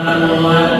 เ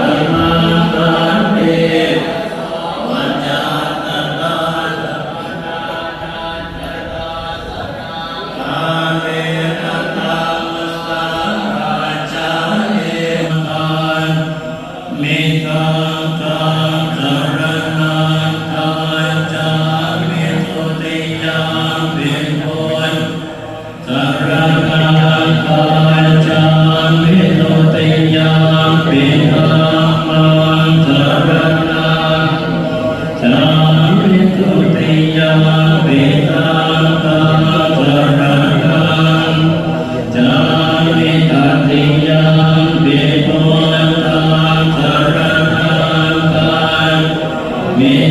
มิ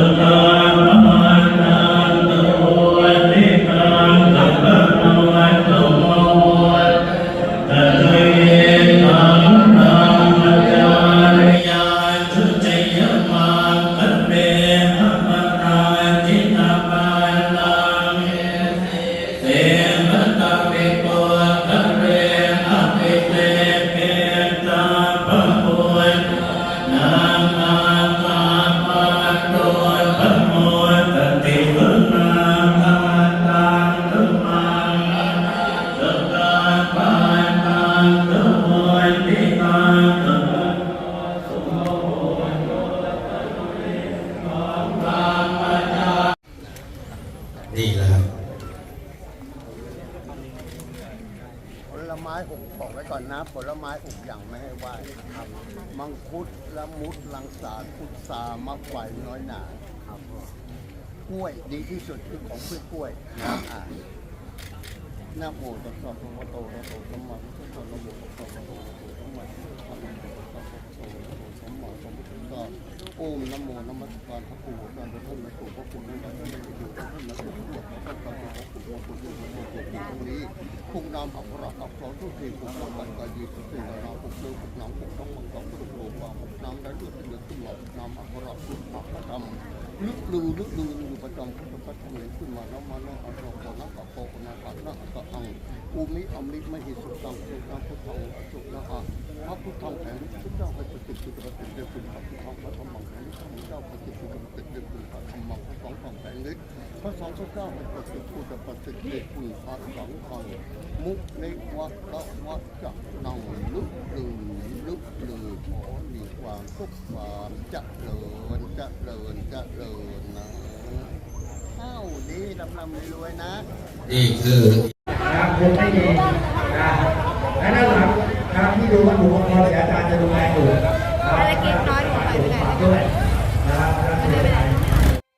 สุ ม้หกบอกไว้ก่อนนะ ผลไม้หกอย่างไม่ให้ไหว้ครับ มังคุดละมุดลังสาพุทรามะไฟน้อยหนาครับกล้วยดีที่สุดคือของพืชกล้วยนะอ่านะโมตัสสะภะคะวะโตอะระหะโตสัมมาสัมพุทธัสสะนะโมตัสสะภะคะวะโตอะระหะโตสัมมาสัมพุทธัสสะนะโมตัสสะภะคะวะโตอะระหะโตสัมมาสัมพุทธัสสะโอมนะโมนะมัสการพระปู่การพระท่านนะปู่พระปู่นั่นท่านไม่ได้อยู่ท่านนะปู่พระปู่พระท่านพระปู่พระปู่พระปู่พระ นี้คุ้งน้ำอักระอักษรทุกทีคุ้งน้ำบันกายีทุกทีนานาคุ้งน้ำคุ้งน้องคุ้งน้องมังกรคุ้งโลกาคุ้งน้ำได้ด้วยเดือดขึ้นมาคุ้งน้ำอักระคุ้งปักระธรรม ลึกลือลึกลืออยู่ประจำพุทธพัฒน์ขึ้นมาน้ำมาน้ำอักระนักกะโปนักกะนักกะอังอุมิอมิมหิสุตังสุตังพุทธังสุนะอะพระพุทธังแห่งพระเจ้าพระจิตติสุตระติเดคุณพระพุทธังพระธรรมังแห่งพระเจ้าพระจิติสุตระติเดคุณพระธรรมังพระสองของแห่งฤทธิ์พระสองพระเจ้าพระจิตติสุตระปฏิเดคุณพระสองของมุกในวัดละวัดจักนังลึกลือลึกลือขอมีความสุขความเจริญเจริญเจริญนะเข้าดีลำลำรวยๆนะ นี่คือนะครับคงไม่มีนะและด้านหลังนะครับที่ดูวัตถุมงคลเดี๋ยวอาจารย์จะดูแลอยู่นะครับภารกิจน้อยหนูไปไม่ได้ฝากด้วย